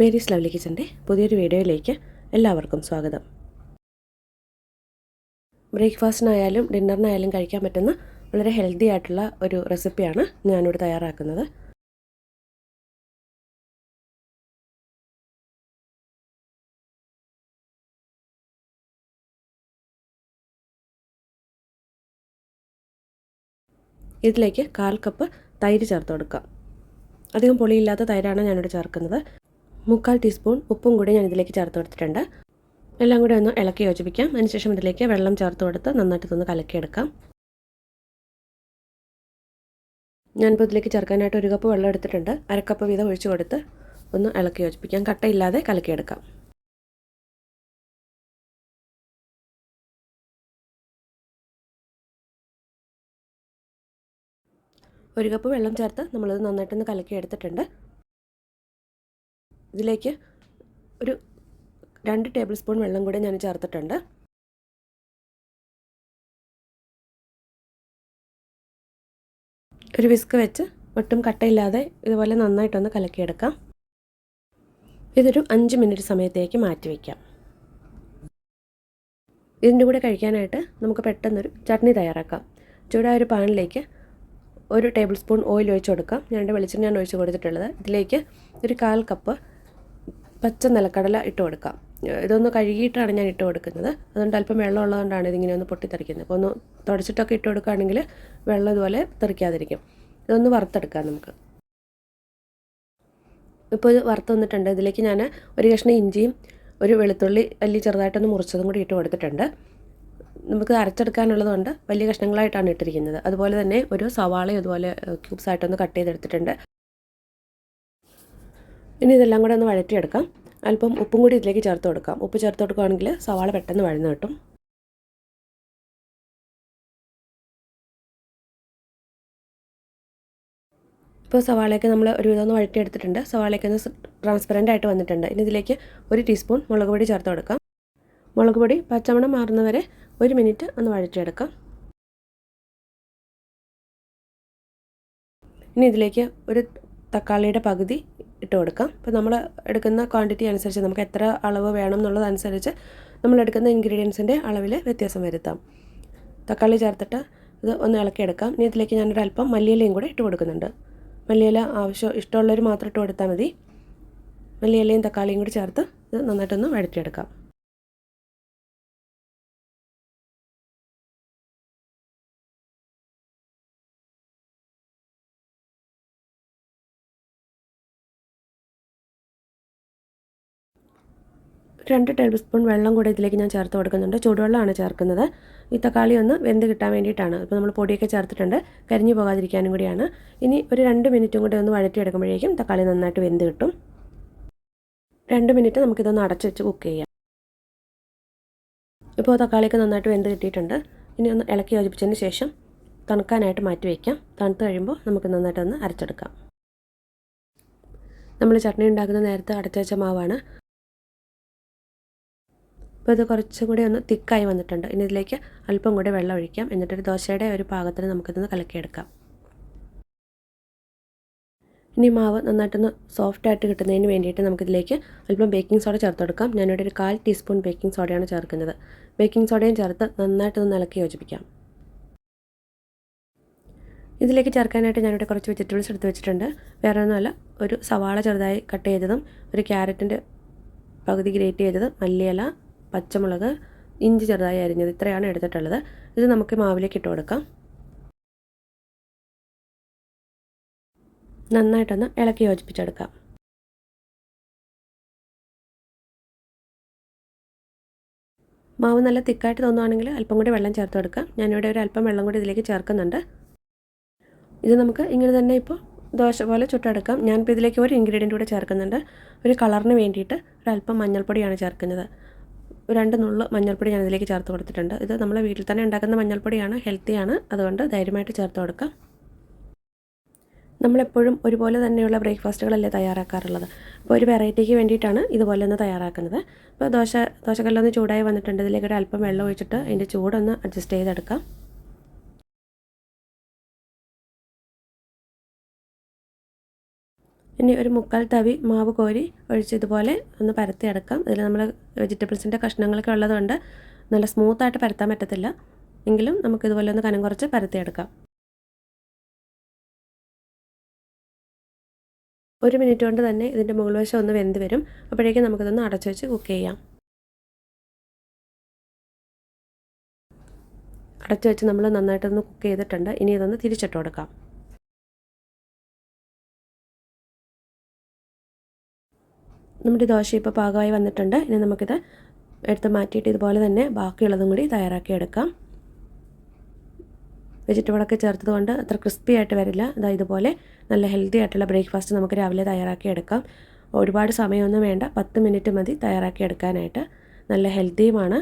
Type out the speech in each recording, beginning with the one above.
Mary's lovely കിച്ചന്റെ പുതിയൊരു വീഡിയോയിലേക്ക് എല്ലാവർക്കും സ്വാഗതം. ബ്രേക്ക്ഫാസ്റ്റിനായാലും ഡിന്നറിനായാലും കഴിക്കാൻ പറ്റുന്ന വളരെ ഹെൽത്തി ആയിട്ടുള്ള ഒരു റെസിപ്പിയാണ് ഞാനിവിടെ തയ്യാറാക്കുന്നത്. ഇതിലേക്ക് കാൽ കപ്പ് തൈര് ചേർത്ത് കൊടുക്കാം. അധികം പൊളിയില്ലാത്ത തൈരാണ് ഞാനിവിടെ ചേർക്കുന്നത്. മുക്കാൽ ടീസ്പൂൺ ഉപ്പും കൂടി ഞാൻ ഇതിലേക്ക് ചേർത്ത് കൊടുത്തിട്ടുണ്ട്. എല്ലാം കൂടി ഒന്ന് ഇളക്കി യോജിപ്പിക്കാം. അതിനുശേഷം ഇതിലേക്ക് വെള്ളം ചേർത്ത് കൊടുത്ത് നന്നായിട്ട് ഇതൊന്ന് കലക്കിയെടുക്കാം. ഞാനിപ്പോൾ ഇതിലേക്ക് ചേർക്കാനായിട്ട് ഒരു കപ്പ് വെള്ളം എടുത്തിട്ടുണ്ട്. അരക്കപ്പ് വീതം ഒഴിച്ചു കൊടുത്ത് ഒന്ന് ഇളക്കി യോജിപ്പിക്കാം. കട്ടയില്ലാതെ കലക്കിയെടുക്കാം. ഒരു കപ്പ് വെള്ളം ചേർത്ത് നമ്മളത് നന്നായിട്ടൊന്ന് കലക്കി എടുത്തിട്ടുണ്ട് ഇതിലേക്ക് ഒരു രണ്ട് ടേബിൾ സ്പൂൺ വെള്ളം കൂടെ ഞാൻ ചേർത്തിട്ടുണ്ട്. ഒരു വിസ്ക് വെച്ച് ഒട്ടും കട്ടയില്ലാതെ ഇതുപോലെ നന്നായിട്ടൊന്ന് കലക്കിയെടുക്കാം. ഇതൊരു അഞ്ച് മിനിറ്റ് സമയത്തേക്ക് മാറ്റി വയ്ക്കാം ഇതിന്റെ കൂടെ കഴിക്കാനായിട്ട് നമുക്ക് പെട്ടെന്നൊരു ചട്നി തയ്യാറാക്കാം. ചൂടായ ഒരു പാനിലേക്ക് ഒരു ടേബിൾ സ്പൂൺ ഓയിൽ ഒഴിച്ച് കൊടുക്കാം. ഞാൻ വെളിച്ചെണ്ണയാണ് ഒഴിച്ച് കൊടുത്തിട്ടുള്ളത്. ഇതിലേക്ക് ഒരു കാൽ കപ്പ് പച്ച നിലക്കടല ഇട്ട് കൊടുക്കാം. ഇതൊന്ന് കഴുകിയിട്ടാണ് ഞാൻ ഇട്ട് കൊടുക്കുന്നത്. അതുകൊണ്ട് അല്പം വെള്ളം ഉള്ളതുകൊണ്ടാണ് ഇതിങ്ങനെ ഒന്ന് പൊട്ടിത്തെറിക്കുന്നത്. അപ്പോൾ ഒന്ന് തുടച്ചിട്ടൊക്കെ ഇട്ട് കൊടുക്കുകയാണെങ്കിൽ വെള്ളം ഇതുപോലെ തെറിക്കാതിരിക്കും. ഇതൊന്ന് വറുത്തെടുക്കാം നമുക്ക്. ഇപ്പോൾ ഇത് വറുത്ത് വന്നിട്ടുണ്ട്. ഇതിലേക്ക് ഞാൻ ഒരു കഷ്ണം ഇഞ്ചിയും ഒരു വെളുത്തുള്ളി വലിയ ചെറുതായിട്ടൊന്ന് മുറിച്ചതും കൂടി ഇട്ട് കൊടുത്തിട്ടുണ്ട്. നമുക്ക് അരച്ചെടുക്കാനുള്ളതുകൊണ്ട് വലിയ കഷ്ണങ്ങളായിട്ടാണ് ഇട്ടിരിക്കുന്നത്. അതുപോലെ തന്നെ ഒരു സവാളയും അതുപോലെ ക്യൂബ്സ് ആയിട്ടൊന്ന് കട്ട് ചെയ്തെടുത്തിട്ടുണ്ട്. ഇനി ഇതെല്ലാം കൂടെ ഒന്ന് വഴറ്റിയെടുക്കാം. അല്പം ഉപ്പും കൂടി ഇതിലേക്ക് ചേർത്ത് കൊടുക്കാം. ഉപ്പ് ചേർത്ത് കൊടുക്കുകയാണെങ്കിൽ സവാള പെട്ടെന്ന് വഴന്ന് കിട്ടും. ഇപ്പോൾ സവാളയൊക്കെ നമ്മൾ ഒരു വിധം ഒന്ന് വഴറ്റിയെടുത്തിട്ടുണ്ട്. സവാളയൊക്കെ ഒന്ന് ട്രാൻസ്പെറന്റ് ആയിട്ട് വന്നിട്ടുണ്ട്. ഇനി ഇതിലേക്ക് ഒരു ടീസ്പൂൺ മുളക് പൊടി ചേർത്ത് കൊടുക്കാം. മുളക് പൊടി പച്ചമണം മാറുന്നവരെ ഒരു മിനിറ്റ് ഒന്ന് വഴറ്റിയെടുക്കാം. ഇനി ഇതിലേക്ക് ഒരു തക്കാളിയുടെ പകുതി ഇട്ട് കൊടുക്കാം. അപ്പോൾ നമ്മൾ എടുക്കുന്ന ക്വാണ്ടിറ്റി അനുസരിച്ച് നമുക്ക് എത്ര അളവ് വേണം എന്നുള്ളതനുസരിച്ച് നമ്മൾ എടുക്കുന്ന ഇൻഗ്രീഡിയൻസിന്റെ അളവിൽ വ്യത്യാസം വരുത്താം. തക്കാളി ചേർത്തിട്ട് ഇത് ഒന്ന് ഇളക്കിയെടുക്കാം. ഇനി ഇതിലേക്ക് ഞാനൊരു അല്പം മല്ലിയിലയും കൂടെ ഇട്ട് കൊടുക്കുന്നുണ്ട്. മല്ലിയില ആവശ്യം ഇഷ്ടമുള്ളവർ മാത്രം ഇട്ട് കൊടുത്താൽ മതി. മല്ലിയിലയും തക്കാളിയും കൂടി ചേർത്ത് ഇത് നന്നായിട്ടൊന്ന് വഴറ്റിയെടുക്കാം. രണ്ട് ടേബിൾ സ്പൂൺ വെള്ളം കൂടെ ഇതിലേക്ക് ഞാൻ ചേർത്ത് കൊടുക്കുന്നുണ്ട്. ചൂടുവെള്ളമാണ് ചേർക്കുന്നത്. ഈ തക്കാളി ഒന്ന് വെന്ത് കിട്ടാൻ വേണ്ടിയിട്ടാണ്. ഇപ്പോൾ നമ്മൾ പൊടിയൊക്കെ ചേർത്തിട്ടുണ്ട്. കരിഞ്ഞു പോകാതിരിക്കാനും കൂടിയാണ്. ഇനി ഒരു രണ്ട് മിനിറ്റും കൂടി ഒന്ന് വഴറ്റിയെടുക്കുമ്പോഴേക്കും തക്കാളി നന്നായിട്ട് വെന്ത് കിട്ടും. രണ്ട് മിനിറ്റ് നമുക്കിതൊന്ന് അടച്ച് വെച്ച് കുക്ക് ചെയ്യാം. ഇപ്പോൾ തക്കാളിയൊക്കെ നന്നായിട്ട് വെന്ത് കിട്ടിയിട്ടുണ്ട്. ഇനി ഒന്ന് ഇളക്കി യോജിപ്പിച്ചതിന് ശേഷം തണുക്കാനായിട്ട് മാറ്റി വയ്ക്കാം തണുത്ത് കഴിയുമ്പോൾ നമുക്ക് നന്നായിട്ടൊന്ന് അരച്ചെടുക്കാം. നമ്മൾ ചട്നി ഉണ്ടാക്കുന്ന നേരത്തെ അടച്ചുവെച്ച മാവാണ്. അപ്പോൾ ഇത് കുറച്ചും കൂടി ഒന്ന് തിക്കായി വന്നിട്ടുണ്ട്. ഇനി ഇതിലേക്ക് അല്പം കൂടി വെള്ളം ഒഴിക്കാം. എന്നിട്ടൊരു ദോശയുടെ ഒരു പാകത്തിന് നമുക്കിതൊന്ന് കലക്കിയെടുക്കാം. ഇനി മാവ് നന്നായിട്ടൊന്ന് സോഫ്റ്റായിട്ട് കിട്ടുന്നതിന് വേണ്ടിയിട്ട് നമുക്കിതിലേക്ക് അല്പം ബേക്കിംഗ് സോഡ ചേർത്ത് കൊടുക്കാം. ഞാനിവിടെ ഒരു കാൽ ടീസ്പൂൺ ബേക്കിംഗ് സോഡയാണ് ചേർക്കുന്നത്. ബേക്കിംഗ് സോഡയും ചേർത്ത് നന്നായിട്ടൊന്ന് ഇളക്കി യോജിപ്പിക്കാം. ഇതിലേക്ക് ചേർക്കാനായിട്ട് ഞാനിവിടെ കുറച്ച് വെജിറ്റബിൾസ് എടുത്ത് വെച്ചിട്ടുണ്ട്. വേറെ ഒന്നുമല്ല ഒരു സവാള ചെറുതായി കട്ട് ചെയ്തതും ഒരു ക്യാരറ്റിന്റെ പകുതി ഗ്രേറ്റ് ചെയ്തതും മല്ലിയില പച്ചമുളക് ഇഞ്ചി ചെറുതായി അരിഞ്ഞത് ഇത്രയാണ് എടുത്തിട്ടുള്ളത്. ഇത് നമുക്ക് മാവിലേക്ക് ഇട്ട് കൊടുക്കാം. നന്നായിട്ടൊന്ന് ഇളക്കി യോജിപ്പിച്ചെടുക്കാം. മാവ് നല്ല തിക്കായിട്ട് തോന്നുവാണെങ്കിൽ അല്പം കൂടി വെള്ളം ചേർത്ത് കൊടുക്കാം. ഞാനിവിടെ ഒരു അല്പം വെള്ളം കൂടി ഇതിലേക്ക് ചേർക്കുന്നുണ്ട്. ഇത് നമുക്ക് ഇങ്ങനെ തന്നെ ഇപ്പോൾ ദോശ പോലെ ചുട്ടെടുക്കാം. ഞാനിപ്പോൾ ഇതിലേക്ക് ഒരു ഇൻഗ്രീഡിയന്റ് കൂടെ ചേർക്കുന്നുണ്ട്. ഒരു കളറിന് വേണ്ടിയിട്ട് ഒരല്പം മഞ്ഞൾപ്പൊടിയാണ് ചേർക്കുന്നത്. രണ്ട് നുള്ളു മഞ്ഞൾപ്പൊടി ഞാൻ ഇതിലേക്ക് ചേർത്ത് കൊടുത്തിട്ടുണ്ട്. ഇത് നമ്മളെ വീട്ടിൽ തന്നെ ഉണ്ടാക്കുന്ന മഞ്ഞൾപ്പൊടിയാണ് ഹെൽത്തിയാണ് അതുകൊണ്ട് ധൈര്യമായിട്ട് ചേർത്ത് കൊടുക്കാം. നമ്മളെപ്പോഴും ഒരുപോലെ തന്നെയുള്ള ബ്രേക്ക്ഫാസ്റ്റുകളല്ലേ തയ്യാറാക്കാറുള്ളത്? അപ്പോൾ ഒരു വെറൈറ്റിക്ക് വേണ്ടിയിട്ടാണ് ഇതുപോലെ ഒന്ന് തയ്യാറാക്കുന്നത്. അപ്പോൾ ദോശ ദോശക്കല്ലൊന്ന് ചൂടായി വന്നിട്ടുണ്ട്. ഇതിലേക്ക് അല്പം വെള്ളം ഒഴിച്ചിട്ട് അതിന്റെ ചൂടൊന്ന് അഡ്ജസ്റ്റ് ചെയ്തെടുക്കാം. ഇനി ഒരു മുക്കാൽ തവി മാവ് കോരി ഒഴിച്ചതുപോലെ ഒന്ന് പരത്തി അടക്കാം. ഇതിൽ നമ്മൾ വെജിറ്റബിൾസിന്റെ കഷ്ണങ്ങളൊക്കെ ഉള്ളതുകൊണ്ട് നല്ല സ്മൂത്തായിട്ട് പരത്താൻ പറ്റത്തില്ല. എങ്കിലും നമുക്ക് ഇതുപോലെ ഒന്ന് കനം കുറച്ച് പരത്തിയെടുക്കാം ഒരു മിനിറ്റ് കൊണ്ട് തന്നെ ഇതിന്റെ മുകൾ വശം ഒന്ന് വെന്ത് വരും. അപ്പോഴേക്കും നമുക്കിതൊന്ന് അടച്ചു വെച്ച് കുക്ക് ചെയ്യാം. അടച്ചു വെച്ച് നമ്മൾ നന്നായിട്ടൊന്ന് കുക്ക് ചെയ്തിട്ടുണ്ട്. ഇനി ഇതൊന്ന് തിരിച്ചിട്ട് കൊടുക്കാം. നമ്മുടെ ദോശ ഇപ്പോൾ പാകമായി വന്നിട്ടുണ്ട്. ഇനി നമുക്കിത് എടുത്ത് മാറ്റിയിട്ട് ഇതുപോലെ തന്നെ ബാക്കിയുള്ളതും കൂടി തയ്യാറാക്കി എടുക്കാം. വെജിറ്റബിളൊക്കെ ചേർത്തത് കൊണ്ട് അത്ര ക്രിസ്പി ആയിട്ട് വരില്ല. അതാ ഇതുപോലെ നല്ല ഹെൽത്തി ആയിട്ടുള്ള ബ്രേക്ക്ഫാസ്റ്റ് നമുക്ക് രാവിലെ തയ്യാറാക്കി എടുക്കാം. ഒരുപാട് സമയമൊന്നും വേണ്ട. പത്ത് മിനിറ്റ് മതി തയ്യാറാക്കി എടുക്കാനായിട്ട്. നല്ല ഹെൽത്തിയുമാണ്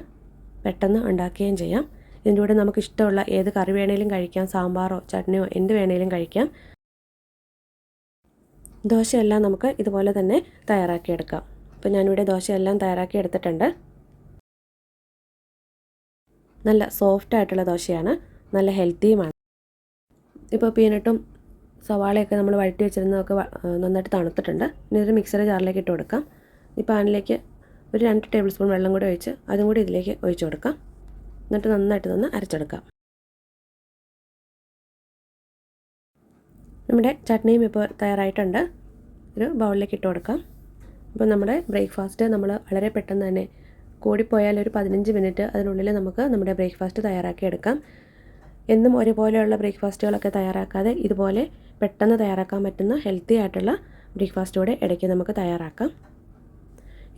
പെട്ടെന്ന് ഉണ്ടാക്കുകയും ചെയ്യാം. ഇതിന്റെ കൂടെ നമുക്ക് ഇഷ്ടമുള്ള ഏത് കറി വേണേലും കഴിക്കാം. സാമ്പാറോ ചട്നിയോ എന്ത് വേണേലും കഴിക്കാം. ദോശയെല്ലാം നമുക്ക് ഇതുപോലെ തന്നെ തയ്യാറാക്കിയെടുക്കാം. അപ്പോൾ ഞാനിവിടെ ദോശയെല്ലാം തയ്യാറാക്കി എടുത്തിട്ടുണ്ട് നല്ല സോഫ്റ്റ് ആയിട്ടുള്ള ദോശയാണ്. നല്ല ഹെൽത്തിയുമാണ് ഇപ്പോൾ പീനട്ടും സവാളയൊക്കെ നമ്മൾ വഴറ്റി വെച്ചിരുന്നതൊക്കെ നന്നായിട്ട് തണുത്തിട്ടുണ്ട്. ഇനി ഒരു മിക്സർ ജാറിലേക്ക് ഇട്ട് കൊടുക്കാം. ഈ പാനിലേക്ക് ഒരു രണ്ട് ടേബിൾ സ്പൂൺ വെള്ളം കൂടി ഒഴിച്ച് അതും കൂടി ഇതിലേക്ക് ഒഴിച്ചു കൊടുക്കാം. എന്നിട്ട് നന്നായിട്ട് നിന്ന് അരച്ചെടുക്കാം. നമ്മുടെ ചട്നിയും ഇപ്പോൾ തയ്യാറായിട്ടുണ്ട്. ഒരു ബൗളിലേക്ക് ഇട്ട് കൊടുക്കാം. അപ്പോൾ നമ്മുടെ ബ്രേക്ക്ഫാസ്റ്റ് നമ്മൾ വളരെ പെട്ടെന്ന് തന്നെ കൂടിപ്പോയാൽ ഒരു പതിനഞ്ച് മിനിറ്റ് അതിനുള്ളിൽ നമുക്ക് നമ്മുടെ ബ്രേക്ക്ഫാസ്റ്റ് തയ്യാറാക്കി എടുക്കാം. എന്നും ഒരുപോലെയുള്ള ബ്രേക്ക്ഫാസ്റ്റുകളൊക്കെ തയ്യാറാക്കാതെ ഇതുപോലെ പെട്ടെന്ന് തയ്യാറാക്കാൻ പറ്റുന്ന ഹെൽത്തി ആയിട്ടുള്ള ബ്രേക്ക്ഫാസ്റ്റ് കൂടെ ഇടയ്ക്ക് നമുക്ക് തയ്യാറാക്കാം.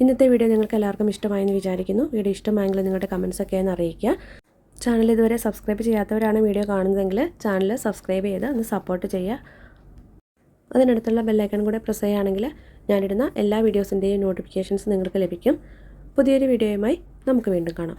ഇന്നത്തെ വീഡിയോ നിങ്ങൾക്ക് എല്ലാവർക്കും ഇഷ്ടമായെന്ന് വിചാരിക്കുന്നു. വീഡിയോ ഇഷ്ടമായെങ്കിൽ നിങ്ങളുടെ കമൻസ് ഒക്കെ ഒന്ന് അറിയിക്കുക. ചാനൽ ഇതുവരെ സബ്സ്ക്രൈബ് ചെയ്യാത്തവരാണ് വീഡിയോ കാണുന്നതെങ്കിൽ ചാനൽ സബ്സ്ക്രൈബ് ചെയ്ത് ഒന്ന് സപ്പോർട്ട് ചെയ്യുക. അതിനടുത്തുള്ള ബെല്ലൈക്കൺ കൂടെ പ്രസ് ചെയ്യുകയാണെങ്കിൽ ഞാനിടുന്ന എല്ലാ വീഡിയോസിന്റെയും നോട്ടിഫിക്കേഷൻസ് നിങ്ങൾക്ക് ലഭിക്കും. പുതിയൊരു വീഡിയോയുമായി നമുക്ക് വീണ്ടും കാണാം.